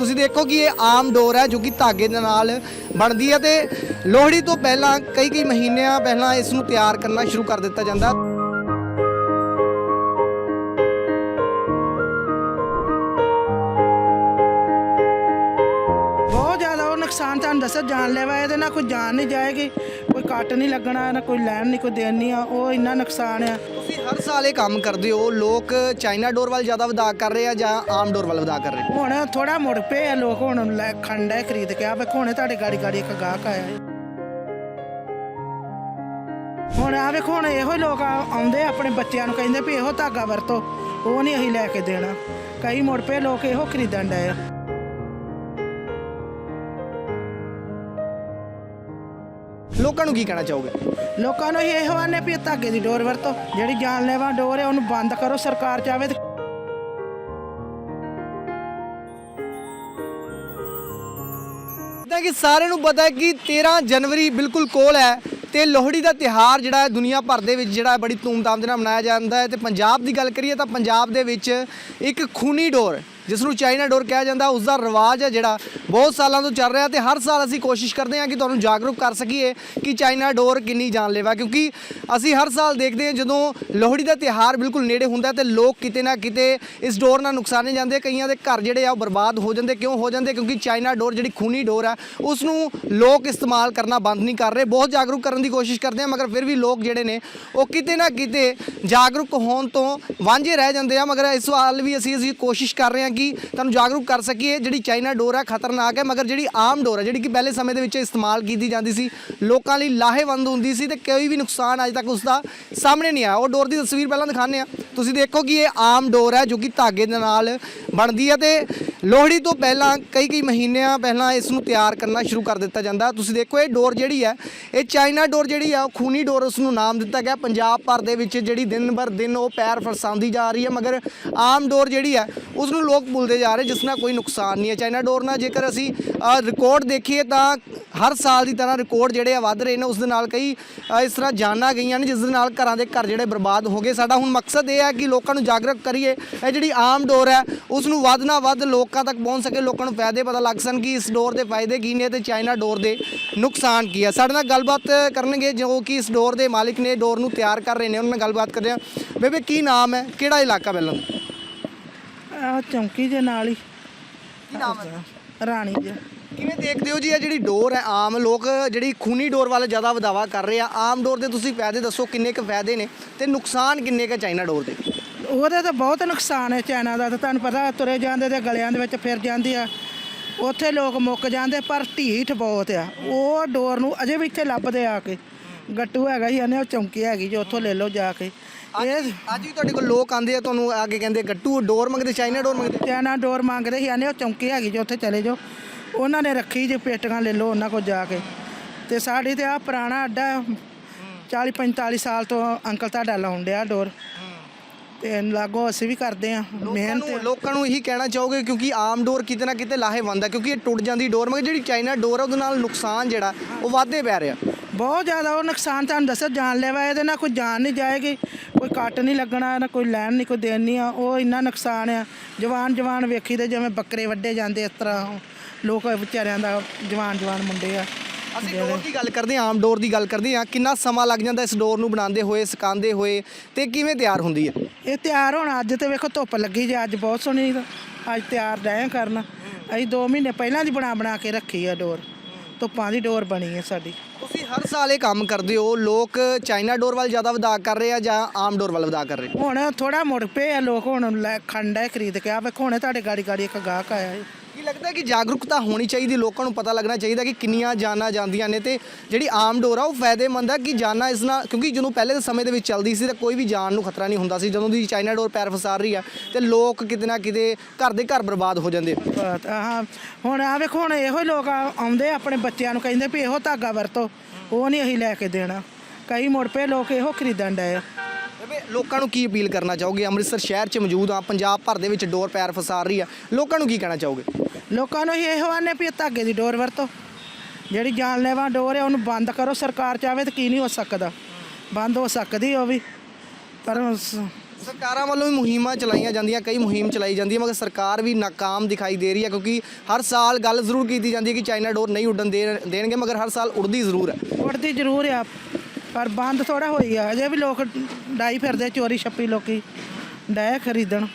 ਤੁਸੀਂ ਦੇਖੋ ਕਿ ਇਹ ਆਮ ਡੋਰ ਹੈ ਜੋ ਕਿ ਧਾਗੇ ਦੇ ਨਾਲ ਬਣਦੀ ਹੈ ਤੇ ਲੋਹੜੀ ਤੋਂ ਪਹਿਲਾਂ ਕਈ ਕਈ ਮਹੀਨਿਆਂ ਪਹਿਲਾਂ ਇਸ ਨੂੰ ਤਿਆਰ ਕਰਨਾ ਸ਼ੁਰੂ ਕਰ ਦਿੱਤਾ ਜਾਂਦਾ। ਬਹੁਤ ਜ਼ਿਆਦਾ ਉਹ ਨੁਕਸਾਨ ਤੁਹਾਨੂੰ ਦੱਸਿਆ, ਜਾਨ ਲੈਵਾ ਇਹਦੇ ਨਾਲ ਕੋਈ ਜਾਨ ਨਹੀਂ ਜਾਏਗੀ। ਕੋਈ ਕੱਟ ਨਹੀਂ ਲੱਗਣਾ ਨਾ ਕੋਈ ਲੈਣ ਨਹੀਂ ਕੋਈ ਦੇਣ ਨਹੀਂ ਆ ਉਹ ਇੰਨਾ ਨੁਕਸਾਨ ਆ। ਤੁਸੀਂ ਹਰ ਸਾਲ ਇਹ ਕੰਮ ਕਰਦੇ ਹੋ ਲੋਕ ਚਾਈਨਾ ਡੋਰ ਵੱਲ ਜ਼ਿਆਦਾ ਵਧਾ ਕਰ ਰਹੇ ਆ ਜਾਂ ਆਮ ਡੋਰ ਵੱਲ ਵਧਾ ਕਰ ਰਹੇ? ਹੁਣ ਥੋੜਾ ਮੁੜ ਪਏ ਆ ਲੋਕ ਹੁਣ ਲੈ ਖੰਡਾ ਖਰੀਦ ਕੇ ਆ ਵੇਖੋ ਹੁਣੇ ਤੁਹਾਡੇ ਗਾੜੀ ਗਾੜੀ ਇੱਕ ਗਾਹਕ ਆਇਆ ਹੈ। ਹੁਣ ਆ ਵੇਖੋ ਹੁਣ ਇਹੋ ਹੀ ਲੋਕ ਆ- ਆਉਂਦੇ ਆ ਆਪਣੇ ਬੱਚਿਆਂ ਨੂੰ ਕਹਿੰਦੇ ਵੀ ਇਹੋ ਧਾਗਾ ਵਰਤੋ ਉਹ ਨਹੀਂ ਅਸੀਂ ਲੈ ਕੇ ਦੇਣਾ। ਕਈ ਮੁੜ ਪਏ ਲੋਕ ਇਹੋ ਖਰੀਦਣ ਡਏ ਆ। ਲੋਕਾਂ ਨੂੰ ਕੀ ਕਹਿਣਾ ਚਾਹੋਗੇ? ਲੋਕਾਂ ਨੂੰ ਇਹੋ ਆਨੇ ਵੀ ਇਹ ਧਾਗੇ ਦੀ ਡੋਰ ਵਰਤੋ। ਜਿਹੜੀ ਜਾਨਲੇਵਾ ਡੋਰ ਹੈ ਉਹਨੂੰ ਬੰਦ ਕਰੋ ਸਰਕਾਰ ਚਾਹਵੇ ਤੇ ਜਿੱਦਾਂ ਕਿ ਸਾਰਿਆਂ ਨੂੰ ਪਤਾ ਹੈ ਕਿ 13 ਜਨਵਰੀ ਬਿਲਕੁਲ ਕੋਲ ਹੈ ਤੇ ਲੋਹੜੀ ਦਾ ਤਿਹਾਰ ਜਿਹੜਾ ਹੈ ਦੁਨੀਆ ਭਰ ਦੇ ਵਿੱਚ ਜਿਹੜਾ ਹੈ ਬੜੀ ਧੂਮਧਾਮ ਦੇ ਨਾਲ ਮਨਾਇਆ ਜਾਂਦਾ ਹੈ। ਤੇ ਪੰਜਾਬ ਦੀ ਗੱਲ ਕਰੀਏ ਤਾਂ ਪੰਜਾਬ ਦੇ ਵਿੱਚ ਇੱਕ ਖੂਨੀ ਡੋਰ ਜਿਸ ਨੂੰ ਚਾਈਨਾ ਡੋਰ ਕਿਹਾ ਜਾਂਦਾ ਉਸ ਦਾ ਰਿਵਾਜ ਹੈ ਜਿਹੜਾ ਬਹੁਤ ਸਾਲਾਂ ਤੋਂ ਚੱਲ ਰਿਹਾ ਤੇ ਹਰ ਸਾਲ ਅਸੀਂ ਕੋਸ਼ਿਸ਼ ਕਰਦੇ ਹਾਂ ਕਿ ਤੁਹਾਨੂੰ ਜਾਗਰੂਕ ਕਰ ਸਕੀਏ ਕਿ ਚਾਈਨਾ ਡੋਰ ਕਿੰਨੀ ਜਾਨਲੇਵਾ ਕਿਉਂਕਿ ਅਸੀਂ ਹਰ ਸਾਲ ਦੇਖਦੇ ਹਾਂ ਜਦੋਂ ਲੋਹੜੀ ਦਾ ਤਿਹਾਰ ਬਿਲਕੁਲ ਨੇੜੇ ਹੁੰਦਾ ਹੈ ਤੇ ਲੋਕ ਕਿਤੇ ਨਾ ਕਿਤੇ ਇਸ ਡੋਰ ਨਾਲ ਨੁਕਸਾਨੇ ਜਾਂਦੇ ਕਈਆਂ ਦੇ ਘਰ ਜਿਹੜੇ ਆ ਉਹ ਬਰਬਾਦ ਹੋ ਜਾਂਦੇ, ਕਿਉਂ ਹੋ ਜਾਂਦੇ? ਕਿਉਂਕਿ ਚਾਈਨਾ ਡੋਰ ਜਿਹੜੀ ਖੂਨੀ ਡੋਰ ਹੈ ਉਸ ਨੂੰ ਲੋਕ ਇਸਤੇਮਾਲ ਕਰਨਾ ਬੰਦ ਨਹੀਂ ਕਰ ਰਹੇ। ਬਹੁਤ ਜਾਗਰੂਕ ਕਰਨ ਦੀ ਕੋਸ਼ਿਸ਼ ਕਰਦੇ ਆ, ਮਗਰ ਫਿਰ ਵੀ ਲੋਕ ਜਿਹੜੇ ਨੇ, ਉਹ ਕਿਤੇ ਨਾ ਕਿਤੇ ਜਾਗਰੂਕ ਹੋਣ ਤੋਂ ਵਾਂਝੇ ਰਹਿ ਜਾਂਦੇ ਆ। ਮਗਰ ਇਸ ਵਾਲ ਵੀ ਅਸੀਂ ਅਸੀਂ ਕੋਸ਼ਿਸ਼ ਕਰ ਰਹੇ ਹਾਂ ਕਿ ਤੁਹਾਨੂੰ ਜਾਗਰੂਕ ਕਰ ਸਕੀਏ, ਜਿਹੜੀ ਚਾਈਨਾ ਡੋਰ ਹੈ ਖਤਰਨਾਕ ਹੈ, ਮਗਰ ਜਿਹੜੀ ਆਮ ਡੋਰ ਹੈ, ਜਿਹੜੀ ਕਿ ਪਹਿਲੇ ਸਮੇਂ ਦੇ ਵਿੱਚ ਇਸਤੇਮਾਲ ਕੀਤੀ ਜਾਂਦੀ ਸੀ, ਲੋਕਾਂ ਲਈ ਲਾਹੇਵੰਦ ਹੁੰਦੀ ਸੀ ਤੇ ਕੋਈ ਵੀ ਨੁਕਸਾਨ ਅੱਜ ਤੱਕ ਉਸ ਦਾ ਸਾਹਮਣੇ ਨਹੀਂ ਆਇਆ। ਉਹ ਡੋਰ ਦੀ ਤਸਵੀਰ ਪਹਿਲਾਂ ਦਿਖਾਉਂਦੇ ਆ ਤੁਸੀਂ ਦੇਖੋ ਕਿ ਇਹ ਆਮ ਡੋਰ ਹੈ ਜੋ ਕਿ ਧਾਗੇ ਦੇ ਨਾਲ ਬਣਦੀ ਹੈ ਤੇ ਲੋਹੜੀ ਤੋਂ ਪਹਿਲਾਂ, ਕਈ ਕਈ ਮਹੀਨਿਆਂ ਪਹਿਲਾਂ ਇਸ ਨੂੰ ਤਿਆਰ ਕਰਨਾ ਸ਼ੁਰੂ ਕਰ ਦਿੱਤਾ ਜਾਂਦਾ। ਤੁਸੀਂ ਦੇਖੋ, ਇਹ ਡੋਰ ਜਿਹੜੀ ਹੈ, ਇਹ ਚਾਈਨਾ ਡੋਰ ਜਿਹੜੀ ਆ, ਉਹ ਖੂਨੀ ਡੋਰ ਉਸ ਨੂੰ ਨਾਮ ਦਿੱਤਾ ਗਿਆ। ਪੰਜਾਬ ਭਰ ਦੇ ਵਿੱਚ ਜਿਹੜੀ ਦਿਨ ਬਰ ਦਿਨ ਉਹ ਪੈਰ ਫਰਸਾਉਂਦੀ ਜਾ ਰਹੀ ਹੈ, ਮਗਰ ਆਮ ਡੋਰ ਜਿਹੜੀ ਹੈ, ਉਸ ਨੂੰ ਲੋਕ ਭੁੱਲਦੇ ਜਾ ਰਹੇ, ਜਿਸ ਨਾਲ ਕੋਈ ਨੁਕਸਾਨ ਨਹੀਂ ਹੈ। ਚਾਈਨਾ ਡੋਰ ਨਾਲ ਜੇਕਰ ਅਸੀਂ ਰਿਕਾਰਡ ਦੇਖੀਏ ਤਾਂ ਹਰ ਸਾਲ ਦੀ ਤਰ੍ਹਾਂ ਰਿਕਾਰਡ ਜਿਹੜੇ ਆ ਵੱਧ ਰਹੇ ਨੇ, ਉਸ ਦੇ ਨਾਲ ਕਈ ਇਸ ਤਰ੍ਹਾਂ ਜਾਨਾਂ ਗਈਆਂ ਨੇ, ਜਿਸ ਦੇ ਨਾਲ ਘਰਾਂ ਦੇ ਘਰ ਜਿਹੜੇ ਬਰਬਾਦ ਹੋ ਗਏ। ਸਾਡਾ ਹੁਣ ਮਕਸਦ ਇਹ ਹੈ ਕਿ ਲੋਕਾਂ ਨੂੰ ਜਾਗਰੂਕ ਕਰੀਏ। ਇਹ ਜਿਹੜੀ ਆਮ ਡੋਰ ਹੈ, ਉਸ ਨੂੰ ਵੱਧ ਨਾ ਵੱਧ ਲੋਕ ਤੱਕ ਪਹੁੰਚ ਸਕੇ ਲੋਕਾਂ ਨੂੰ ਫਾਇਦੇ ਪਤਾ ਲੱਗ ਸਨ ਕਿ ਇਸ ਡੋਰ ਦੇ ਫਾਇਦੇ ਕੀ ਨੇ ਤੇ ਚਾਈਨਾ ਡੋਰ ਦੇ ਨੁਕਸਾਨ ਕੀ ਹੈ ਸਾਡੇ ਨਾਲ ਗੱਲਬਾਤ ਕਰਨਗੇ ਜੋ ਕਿ ਇਸ ਡੋਰ ਦੇ ਮਾਲਿਕ ਨੇ ਡੋਰ ਨੂੰ ਤਿਆਰ ਕਰ ਰਹੇ ਨੇ। ਉਹਨਾਂ ਨਾਲ ਗੱਲਬਾਤ ਕਰਦੇ ਹਾਂ। ਬੇਬੇ ਕੀ ਨਾਮ ਹੈ? ਕਿਹੜਾ ਇਲਾਕਾ ਪਹਿਲਾਂ? ਆ ਚੌਂਕੀ ਦੇ ਨਾਲ ਹੀ। ਕੀ ਨਾਮ ਹੈ? ਰਾਣੀ ਜੀ। ਕਿਵੇਂ ਦੇਖਦੇ ਹੋ ਜੀ ਇਹ ਜਿਹੜੀ ਡੋਰ ਹੈ ਆਮ ਲੋਕ ਜਿਹੜੀ ਖੂਨੀ ਡੋਰ ਵੱਲ ਜ਼ਿਆਦਾ ਵਧਾਵਾ ਕਰ ਰਹੇ ਆ। ਆਮ ਡੋਰ ਦੇ ਤੁਸੀਂ ਫਾਇਦੇ ਦੱਸੋ ਕਿੰਨੇ ਕੁ ਫਾਇਦੇ ਨੇ ਤੇ ਨੁਕਸਾਨ ਕਿੰਨੇ ਕੁ ਚਾਈਨਾ ਡੋਰ ਦੇ? ਉਹਦੇ ਤਾਂ ਬਹੁਤ ਨੁਕਸਾਨ ਹੈ ਚਾਈਨਾ ਦਾ ਤਾਂ ਤੁਹਾਨੂੰ ਪਤਾ ਤੁਰੇ ਜਾਂਦੇ ਤੇ ਗਲਿਆਂ ਦੇ ਵਿੱਚ ਫਿਰ ਜਾਂਦੇ ਆ। ਉੱਥੇ ਲੋਕ ਮੁੱਕ ਜਾਂਦੇ ਪਰ ਢੀਠ ਬਹੁਤ ਆ। ਉਹ ਡੋਰ ਨੂੰ ਅਜੇ ਵੀ ਇੱਥੇ ਲੱਭਦੇ ਆ ਕੇ। ਗੱਟੂ ਹੈਗਾ ਹੀ ਇਹਨੇ ਉਹ ਚੌਂਕੀ ਹੈਗੀ ਜੋ ਉੱਥੋਂ ਲੈ ਲਓ ਜਾ ਕੇ। ਇਹ ਅੱਜ ਵੀ ਤੁਹਾਡੇ ਕੋਲ ਲੋਕ ਆਂਦੇ ਆ ਤੁਹਾਨੂੰ ਆ ਕੇ ਕਹਿੰਦੇ ਗੱਟੂ ਡੋਰ ਮੰਗਦੇ ਚਾਈਨਾ ਡੋਰ ਮੰਗਦੇ? ਚਾਈਨਾ ਡੋਰ ਮੰਗਦੇ ਸੀ ਇਹਨੇ ਉਹ ਚੌਂਕੀ ਹੈਗੀ ਜੋ ਉੱਥੇ ਚਲੇ ਜਾਓ। ਉਹਨਾਂ ਨੇ ਰੱਖੀ ਜੇ ਪੇਟੀਆਂ ਲੈ ਲਓ ਉਹਨਾਂ ਕੋਲ ਜਾ ਕੇ। ਤੇ ਸਾਡੀ ਤੇ ਆ ਪੁਰਾਣਾ ਅੱਡਾ 40 45 ਸਾਲ ਤੋਂ ਅੰਕਲ ਤੁਹਾਡਾ ਲਾਉਣ ਡਿਆ ਡੋਰ। ਤੇ ਲਾਗੋ ਅਸੀਂ ਵੀ ਕਰਦੇ ਆ ਮਿਹਨਤ। ਲੋਕਾਂ ਨੂੰ ਇਹੀ ਕਹਿਣਾ ਚਾਹੋਗੇ ਕਿਉਂਕਿ ਆਮ ਡੋਰ ਕਿਤੇ ਨਾ ਕਿਤੇ ਲਾਹੇਵੰਦ ਹੈ ਕਿਉਂਕਿ ਇਹ ਟੁੱਟ ਜਾਂਦੀ ਡੋਰ ਮਗਰ ਜਿਹੜੀ ਚਾਈਨਾ ਡੋਰ ਹੈ ਉਹਦੇ ਨਾਲ ਨੁਕਸਾਨ ਜਿਹੜਾ ਉਹ ਵਾਧੇ ਪੈ ਰਿਹਾ। ਬਹੁਤ ਜ਼ਿਆਦਾ ਉਹ ਨੁਕਸਾਨ ਤੁਹਾਨੂੰ ਦੱਸਿਆ ਜਾਨ ਲੈਵਾ ਇਹਦੇ ਨਾਲ ਕੋਈ ਜਾਨ ਨਹੀਂ ਜਾਏਗੀ ਕੋਈ ਕੱਟ ਨਹੀਂ ਲੱਗਣਾ ਨਾ ਕੋਈ ਲੈਣ ਨਹੀਂ ਕੋਈ ਦੇਣ ਨਹੀਂ ਆ ਉਹ ਇੰਨਾ ਨੁਕਸਾਨ ਆ। ਜਵਾਨ ਜਵਾਨ ਵੇਖੀ ਤੇ ਜਿਵੇਂ ਬੱਕਰੇ ਵੱਡੇ ਜਾਂਦੇ ਇਸ ਤਰ੍ਹਾਂ ਲੋਕ ਵਿਚਾਰਿਆਂ ਦਾ ਜਵਾਨ ਜਵਾਨ ਮੁੰਡੇ ਆ। ਅਸੀਂ ਡੋਰ ਦੀ ਗੱਲ ਕਰਦੇ ਹਾਂ ਆਮ ਡੋਰ ਦੀ ਗੱਲ ਕਰਦੇ ਹਾਂ। ਕਿੰਨਾ ਸਮਾਂ ਲੱਗ ਜਾਂਦਾ ਇਸ ਡੋਰ ਨੂੰ ਬਣਾਉਂਦੇ ਹੋਏ ਸੁਕਾਉਂਦੇ ਹੋਏ ਤੇ ਕਿਵੇਂ ਤਿਆਰ ਹੁੰਦੀ ਹੈ? ਇਹ ਤਿਆਰ ਹੋਣਾ ਅੱਜ ਤੇ ਵੇਖੋ ਧੁੱਪ ਲੱਗੀ ਜੇ ਅੱਜ ਬਹੁਤ ਸੋਹਣੀ ਅੱਜ ਤਿਆਰ ਡੈ ਕਰਨ। ਅਸੀਂ 2 ਮਹੀਨੇ ਪਹਿਲਾਂ ਦੀ ਬਣਾ ਬਣਾ ਕੇ ਰੱਖੀ ਆ ਡੋਰ। ਧੁੱਪਾਂ ਦੀ ਡੋਰ ਬਣੀ ਹੈ ਸਾਡੀ। ਤੁਸੀਂ ਹਰ ਸਾਲ ਇਹ ਕੰਮ ਕਰਦੇ ਹੋ ਲੋਕ ਚਾਈਨਾ ਡੋਰ ਵੱਲ ਜ਼ਿਆਦਾ ਵਧਾ ਕਰ ਰਹੇ ਆ ਜਾਂ ਆਮ ਡੋਰ ਵੱਲ ਵਧਾ ਕਰ ਰਹੇ? ਹੁਣ ਥੋੜਾ ਮੁੜ ਪਏ ਆ ਲੋਕ ਹੁਣ ਖੰਡਾ ਖਰੀਦ ਕੇ। ਆ ਵੇਖੋ ਹੁਣੇ ਤੁਹਾਡੇ ਗਾੜੀ ਗਾੜੀ ਇੱਕ ਗਾਹਕ ਆਇਆ ਹੈ। ਕੀ ਲੱਗਦਾ ਕਿ ਜਾਗਰੂਕਤਾ ਹੋਣੀ ਚਾਹੀਦੀ, ਲੋਕਾਂ ਨੂੰ ਪਤਾ ਲੱਗਣਾ ਚਾਹੀਦਾ ਕਿ ਕਿੰਨੀਆਂ ਜਾਨਾਂ ਜਾਂਦੀਆਂ ਨੇ ਤੇ ਜਿਹੜੀ ਆਮ ਡੋਰ ਆ ਉਹ ਫਾਇਦੇਮੰਦ ਹੈ ਕਿ ਜਾਨਾਂ ਇਸ ਨਾਲ, ਕਿਉਂਕਿ ਜਦੋਂ ਪਹਿਲੇ ਦੇ ਸਮੇਂ ਦੇ ਵਿੱਚ ਚੱਲਦੀ ਸੀ ਤਾਂ ਕੋਈ ਵੀ ਜਾਨ ਨੂੰ ਖਤਰਾ ਨਹੀਂ ਹੁੰਦਾ ਸੀ, ਜਦੋਂ ਦੀ ਚਾਈਨਾ ਡੋਰ ਪੈਰ ਫਸਾਰ ਰਹੀ ਆ ਤੇ ਲੋਕ ਕਿਤੇ ਨਾ ਕਿਤੇ ਘਰ ਦੇ ਘਰ ਬਰਬਾਦ ਹੋ ਜਾਂਦੇ ਬਾਤ ਆਹ ਹੁਣ ਆ ਵੇਖੋ, ਹੁਣ ਇਹੋ ਹੀ ਲੋਕ ਆਉਂਦੇ ਆ ਆਪਣੇ ਬੱਚਿਆਂ ਨੂੰ ਕਹਿੰਦੇ ਵੀ ਇਹੋ ਧਾਗਾ ਵਰਤੋ, ਉਹ ਨਹੀਂ ਅਸੀਂ ਲੈ ਕੇ ਦੇਣਾ। ਕਈ ਮੁੜ ਪਏ ਲੋਕ ਇਹੋ ਖਰੀਦਣ ਡਏ ਆ। ਲੋਕਾਂ ਨੂੰ ਕੀ ਅਪੀਲ ਕਰਨਾ ਚਾਹੋਗੇ? ਅੰਮ੍ਰਿਤਸਰ ਸ਼ਹਿਰ 'ਚ ਮੌਜੂਦ ਆ ਪੰਜਾਬ ਭਰ ਦੇ ਵਿੱਚ ਡੋਰ ਪੈਰ ਫਸਾਰ ਰਹੀ ਆ। ਲੋਕਾਂ ਨੂੰ ਕੀ ਕਹਿਣਾ ਚਾਹੋਗੇ? ਲੋਕਾਂ ਨੂੰ ਇਹੋ ਆਨੇ ਵੀ ਧਾਗੇ ਦੀ ਡੋਰ ਵਰਤੋ। ਜਿਹੜੀ ਜਾਨਲੇਵਾ ਡੋਰ ਹੈ ਉਹਨੂੰ ਬੰਦ ਕਰੋ। ਸਰਕਾਰ ਚਾਹਵੇ ਤਾਂ ਕੀ ਨਹੀਂ ਹੋ ਸਕਦਾ। ਬੰਦ ਹੋ ਸਕਦੀ ਉਹ ਵੀ। ਪਰ ਉਸ- ਸਰਕਾਰਾਂ ਵੱਲੋਂ ਵੀ ਮੁਹਿੰਮਾਂ ਚਲਾਈਆਂ ਜਾਂਦੀਆਂ ਕਈ ਮੁਹਿੰਮ ਚਲਾਈ ਜਾਂਦੀ ਹੈ ਮਗਰ ਸਰਕਾਰ ਵੀ ਨਾਕਾਮ ਦਿਖਾਈ ਦੇ ਰਹੀ ਹੈ ਕਿਉਂਕਿ ਹਰ ਸਾਲ ਗੱਲ ਜ਼ਰੂਰ ਕੀਤੀ ਜਾਂਦੀ ਹੈ ਕਿ ਚਾਈਨਾ ਡੋਰ ਨਹੀਂ ਉੱਡਣ ਦੇ ਦੇਣਗੇ ਮਗਰ ਹਰ ਸਾਲ ਉੜਦੀ ਜ਼ਰੂਰ ਹੈ ਉੜਦੀ ਜ਼ਰੂਰ ਆ ਪਰ ਬੰਦ ਥੋੜਾ ਹੋਈ ਆ। ਅਜੇ ਵੀ ਲੋਕ ਡਾਈ ਫਿਰਦੇ ਚੋਰੀ ਛੱਪੀ ਲੋਕੀ, ਡਾਇਆ ਖਰੀਦਣ।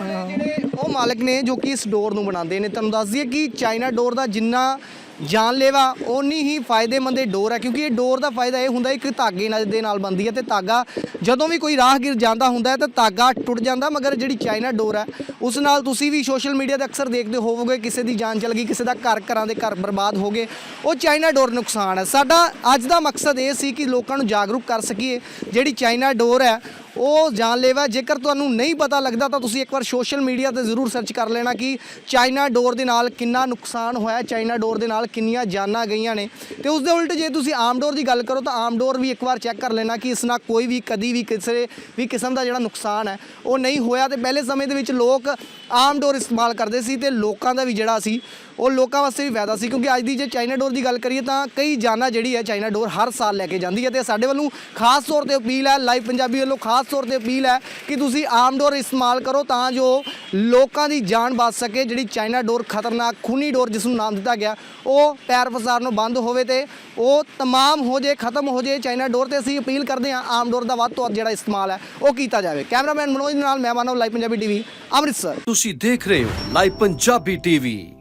ਜਿਹੜੇ ਉਹ ਮਾਲਕ ਨੇ ਜੋ ਕਿ ਇਸ ਡੋਰ ਨੂੰ ਬਣਾਉਂਦੇ ਨੇ, ਤੁਹਾਨੂੰ ਦੱਸ ਦਈਏ ਕਿ ਚਾਈਨਾ ਡੋਰ ਦਾ ਜਿੰਨਾ ਜਾਨਲੇਵਾ ਓਨੀ ਹੀ ਫਾਇਦੇਮੰਦ ਇਹ ਡੋਰ ਹੈ ਕਿਉਂਕਿ ਇਹ ਡੋਰ ਦਾ ਫਾਇਦਾ ਇਹ ਹੁੰਦਾ ਇੱਕ ਧਾਗੇ ਨਾਲ ਦੇ ਨਾਲ ਬਣਦੀ ਹੈ ਤੇ ਧਾਗਾ ਜਦੋਂ ਵੀ ਕੋਈ ਰਾਹਗੀਰ ਜਾਂਦਾ ਹੁੰਦਾ ਹੈ ਤਾਂ ਧਾਗਾ ਟੁੱਟ ਜਾਂਦਾ, ਮਗਰ ਜਿਹੜੀ ਚਾਈਨਾ ਡੋਰ ਹੈ ਉਸ ਨਾਲ ਤੁਸੀਂ ਵੀ ਸੋਸ਼ਲ ਮੀਡੀਆ ਤੇ ਅਕਸਰ ਦੇਖਦੇ ਹੋਵੋਗੇ, ਕਿਸੇ ਦੀ ਜਾਨ ਚਲ ਗਈ, ਕਿਸੇ ਦਾ ਘਰ ਘਰਾਂ ਦੇ ਘਰ ਬਰਬਾਦ ਹੋ ਗਏ, ਉਹ ਚਾਈਨਾ ਡੋਰ ਨੁਕਸਾਨ ਹੈ ਸਾਡਾ ਅੱਜ ਦਾ ਮਕਸਦ ਇਹ ਸੀ ਕਿ ਲੋਕਾਂ ਨੂੰ ਜਾਗਰੂਕ ਕਰ ਸਕੀਏ, ਜਿਹੜੀ ਚਾਈਨਾ ਡੋਰ ਹੈ ਉਹ ਜਾਨਲੇਵਾ ਹੈ। ਜੇਕਰ ਤੁਹਾਨੂੰ ਨਹੀਂ ਪਤਾ ਲੱਗਦਾ, ਤਾਂ ਤੁਸੀਂ ਇੱਕ ਵਾਰ ਸੋਸ਼ਲ ਮੀਡੀਆ ਤੇ ਜ਼ਰੂਰ ਸਰਚ ਕਰ ਲੈਣਾ ਕਿ ਚਾਈਨਾ ਡੋਰ ਦੇ ਨਾਲ ਕਿੰਨਾ ਨੁਕਸਾਨ ਹੋਇਆ, ਚਾਈਨਾ ਡੋਰ ਦੇ ਨਾਲ ਕਿੰਨੀਆਂ ਜਾਨਾਂ ਗਈਆਂ ਨੇ ਤੇ ਉਸ ਦੇ ਉਲਟ ਜੇ ਤੁਸੀਂ ਆਮ ਡੋਰ ਦੀ ਗੱਲ ਕਰੋ, ਤਾਂ ਆਮ ਡੋਰ ਵੀ ਇੱਕ ਵਾਰ ਚੈੱਕ ਕਰ ਲੈਣਾ ਕਿ ਇਸ ਨਾਲ ਕੋਈ ਵੀ, ਕਦੀ ਵੀ ਕਿਸੇ ਵੀ ਕਿਸਮ ਦਾ ਜਿਹੜਾ ਨੁਕਸਾਨ ਹੈ, ਉਹ ਨਹੀਂ ਹੋਇਆ ਤੇ ਪਹਿਲੇ ਸਮੇਂ ਦੇ ਵਿੱਚ ਲੋਕ ਆਮ ਡੋਰ ਇਸਤੇਮਾਲ ਕਰਦੇ ਸੀ ਤੇ ਲੋਕਾਂ ਦਾ ਵੀ ਜਿਹੜਾ ਸੀ ਉਹ ਲੋਕਾਂ ਵਾਸਤੇ ਵੀ ਫਾਇਦਾ ਸੀ, ਕਿਉਂਕਿ ਅੱਜ ਦੀ ਜੇ ਚਾਈਨਾ ਡੋਰ ਦੀ ਗੱਲ ਕਰੀਏ ਤਾਂ ਕਈ ਜਾਨਾਂ ਜਿਹੜੀ ਹੈ ਚਾਈਨਾ ਡੋਰ ਹਰ ਸਾਲ ਲੈ ਕੇ ਜਾਂਦੀ ਹੈ ਤੇ ਸਾਡੇ ਵੱਲੋਂ ਖਾਸ ਤੌਰ ਤੇ ਅਪੀਲ ਹੈ, ਲਾਈਵ ਪੰਜਾਬੀ ਵੱਲੋਂ ਖਾਸ ਤੌਰ ਤੇ ਅਪੀਲ ਹੈ ਕਿ ਤੁਸੀਂ ਆਮ ਡੋਰ ਇਸਤੇਮਾਲ ਕਰੋ ਤਾਂ ਜੋ ਲੋਕਾਂ ਦੀ ਜਾਨ ਬਚ ਸਕੇ, ਜਿਹੜੀ ਚਾਈਨਾ ਡੋਰ ਖਤਰਨਾਕ ਖੂਨੀ ਡੋਰ ਜਿਸ ਨੂੰ ਨਾਮ ਦਿੱਤਾ ਗਿਆ, ਉਹ ਪੈਰ ਫਸਾਰ ਨੂੰ ਬੰਦ ਹੋਵੇ ਤੇ ਉਹ ਤਮਾਮ ਹੋ ਜੇ, ਖਤਮ ਹੋ ਜੇ ਚਾਈਨਾ ਡੋਰ ਤੇ ਅਸੀਂ ਅਪੀਲ ਕਰਦੇ ਹਾਂ ਆਮ ਡੋਰ ਦਾ ਵੱਧ ਤੋਂ ਵੱਧ ਜਿਹੜਾ ਇਸਤੇਮਾਲ ਹੈ, ਉਹ ਕੀਤਾ ਜਾਵੇ। ਕੈਮਰਾਮੈਨ ਮਨੋਜ ਨਾਲ ਮੈਂ ਮਾਨਵ, ਲਾਈਵ ਪੰਜਾਬੀ ਟੀਵੀ, ਅੰਮ੍ਰਿਤਸਰ। ਤੁਸੀਂ ਦੇਖ ਰਹੇ ਹੋ ਲਾਈਵ ਪੰਜਾਬੀ ਟੀਵੀ।